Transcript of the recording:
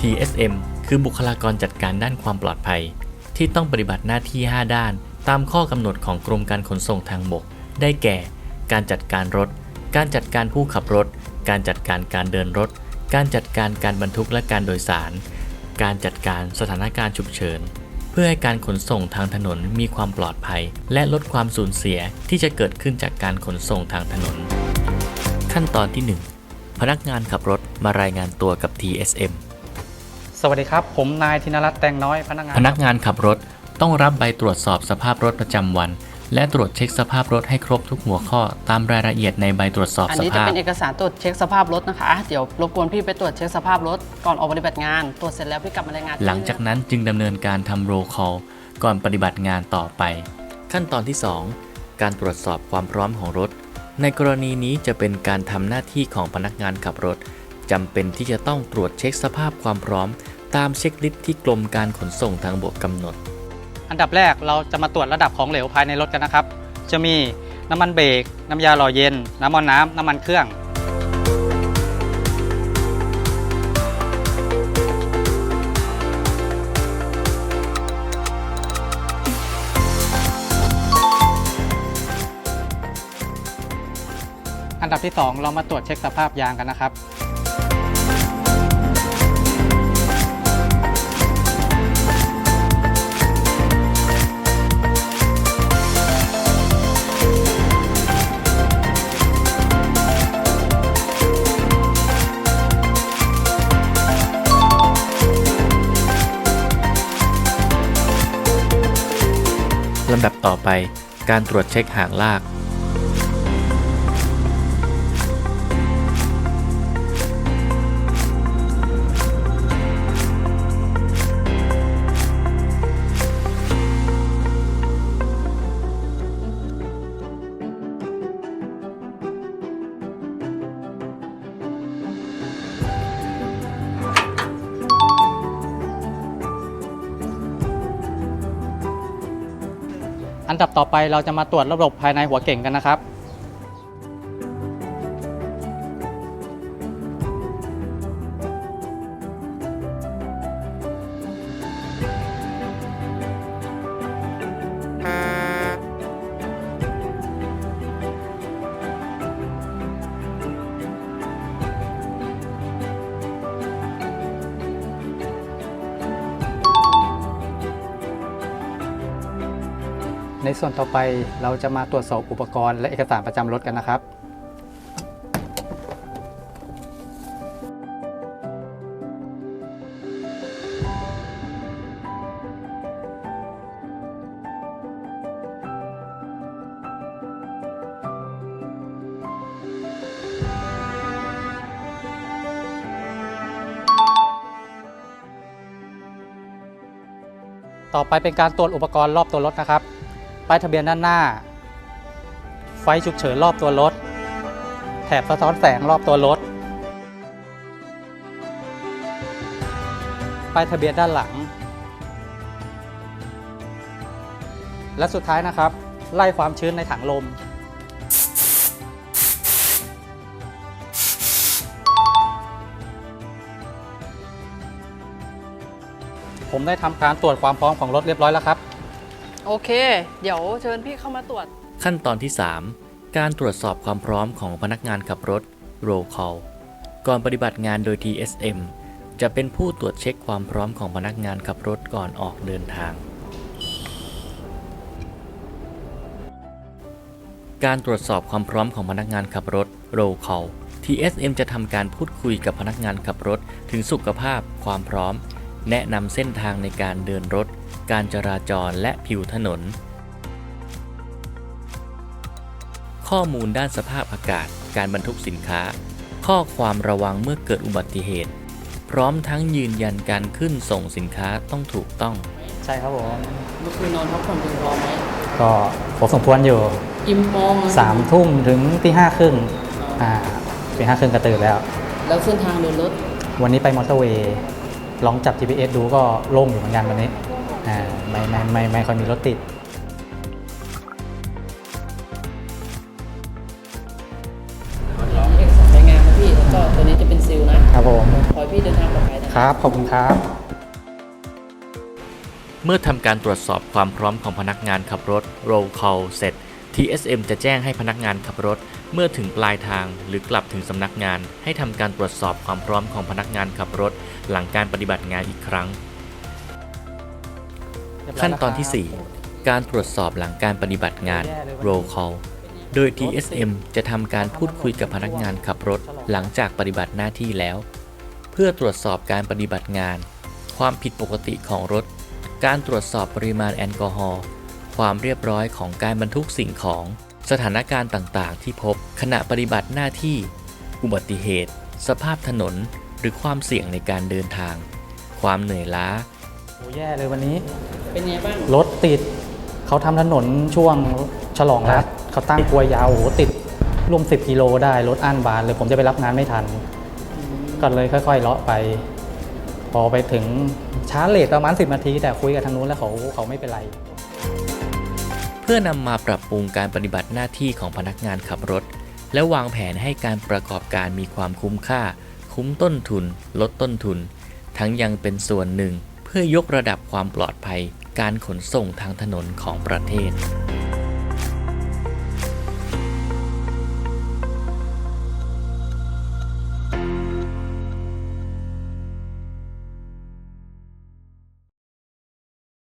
TSM คือบุคลากรจัดการด้านความปลอดภัย ที่ต้องปฏิบัติหน้าที่ 5 ด้าน ตามข้อกำหนดของกรมการขนส่งทางบก ได้แก่ การจัดการรถ การจัดการผู้ขับรถ การจัดการการเดินรถ การจัดการการบรรทุกและการโดยสาร การจัดการสถานการณ์ฉุกเฉิน เพื่อให้การขนส่งทางถนนมีความปลอดภัย และลดความสูญเสียที่จะเกิดขึ้นจากการขนส่งทางถนน ขั้นตอนที่ 1 พนักงานขับรถมารายงานตัวกับ TSM สวัสดีครับ ผมนายธินรัตน์แตงน้อยพนักงาน พนักงานขับรถต้องรับใบตรวจสอบสภาพรถประจำวัน และตรวจเช็คสภาพรถให้ครบทุกหัวข้อตามรายละเอียดในใบตรวจสอบอันสนี้จะภาพ เป็นเอกสารตรวจเช็คสภาพรถนะคะ เดี๋ยวรบกวนพี่ไปตรวจเช็คสภาพรถก่อนออกปฏิบัติงาน ตรวจเสร็จแล้วพี่กลับมารายงานหลังจากนั้นจึงดำเนินการทำโรคอลก่อนปฏิบัติงานต่อไป ขั้นตอนที่ 2 การตรวจสอบความพร้อมของรถ ในกรณีนี้จะเป็นการทำหน้าที่ของพนักงานขับรถ จำเป็นที่จะต้องตรวจเช็คสภาพความพร้อม ตามเช็คลิสต์ที่กรมการขนส่งทางบกกำหนด อันดับแรกเราจะมาตรวจระดับของเหลวภายในรถกันนะครับ จะมีน้ำมันเบรกน้ำยาหล่อเย็น น้ำมันน้ำน้ำมันเครื่องอันดับที่ 2 เรามาตรวจเช็คสภาพยางกันนะครับ ลำดับต่อไป การตรวจเช็คหางลาก อันดับต่อไปเราจะมาตรวจระบบภายในหัวเก่งกันนะครับ ส่วนต่อไปเราจะมาตรวจสอบอุปกรณ์และเอกสารประจำรถกันนะครับต่อไปเป็นการตรวจอุปกรณ์รอบตัวรถนะครับ ป้ายทะเบียนด้านหน้า ไฟฉุกเฉินรอบตัวรถ แถบสะท้อนแสงรอบตัวรถ ป้ายทะเบียนด้านหลัง และสุดท้ายนะครับ ไล่ความชื้นในถังลมผมได้ทำการตรวจความพร้อมของรถเรียบร้อยแล้วครับ โอเค เดี๋ยวเชิญพี่เข้ามาตรวจ ขั้นตอนที่ 3 การตรวจสอบความพร้อมของพนักงานขับรถ roll call ก่อนปฏิบัติงานโดย TSM จะเป็นผู้ตรวจเช็คความพร้อมของพนักงานขับรถก่อนออกเดินทาง การตรวจสอบความพร้อมของพนักงานขับรถ roll call TSM จะทำการพูดคุยกับพนักงานขับรถถึงสุขภาพ ความพร้อม แนะนำเส้นทางในการเดินรถ การจราจรและผิวถนน ข้อมูลด้านสภาพอากาศ การบรรทุกสินค้า ข้อความระวังเมื่อเกิดอุบัติเหตุ พร้อมทั้งยืนยันการขึ้นส่งสินค้าต้องถูกต้อง ใช่ครับผมเมื่อคืนนอนพักผ่อนเพียงพอไหมก็ผมสมควรอยู่อิ่มมองสามทุ่มถึงตีห้าครึ่งอ่าตีห้าครึ่งก็ตื่นแล้ว แล้วเส้นทางเดินรถ วันนี้ไปมอเตอร์เวย์ ลองจับ GPS ดูก็โล่งอยู่เหมือนกันวันนี้อ่าไม่ไม่ไม่ไม่ค่อยมีรถติดเอกสารรายงานครับพี่แล้วก็ตัวนี้จะเป็นซิลนะครับผมขอให้พี่เดินทางปลอดภัยนะครับ ขอบคุณครับ เมื่อทำการตรวจสอบความพร้อมของพนักงานขับรถ roll call เสร็จ TSM จะแจ้งให้พนักงานขับรถ เมื่อถึงปลายทางหรือกลับถึงสำนักงาน ให้ทำการตรวจสอบความพร้อมของพนักงานขับรถ หลังการปฏิบัติงานอีกครั้ง ขั้นตอนที่ 4 การตรวจสอบหลังการปฏิบัติงาน roll call โดย TSM จะทำการพูดคุยกับพนักงานขับรถ หลังจากปฏิบัติหน้าที่แล้ว เพื่อตรวจสอบการปฏิบัติงาน ความผิดปกติของรถ การตรวจสอบปริมาณแอลกอฮอล์ ความเรียบร้อยของการบรรทุกสิ่งของ สถานการณ์ต่างๆ ที่พบขณะปฏิบัติหน้าที่ อุบัติเหตุ สภาพถนน หรือความเสี่ยงในการเดินทาง ความเหนื่อยล้าโอ้แย่เลยวันนี้ เป็นไงบ้าง รถติด เขาทำถนนช่วงฉลองรัฐเขาตั้งกลวยยาวโอ้โหติดร่วม 10 กิโลได้รถอั้นบานเลยผมจะไปรับงานไม่ทัน ก็เลยค่อยๆเลาะไป พอไปถึงช้าเลทประมาณ 10 นาที แต่คุยกับทางนู้นแล้วเขาเขาไม่เป็นไรเพื่อนำมาปรับปรุงการปฏิบัติหน้าที่ของพนักงานขับรถ และวางแผนให้การประกอบการมีความคุ้มค่า คุ้มต้นทุน ลดต้นทุน ทั้งยังเป็นส่วนหนึ่ง เพื่อยกระดับความปลอดภัย การขนส่งทางถนนของประเทศ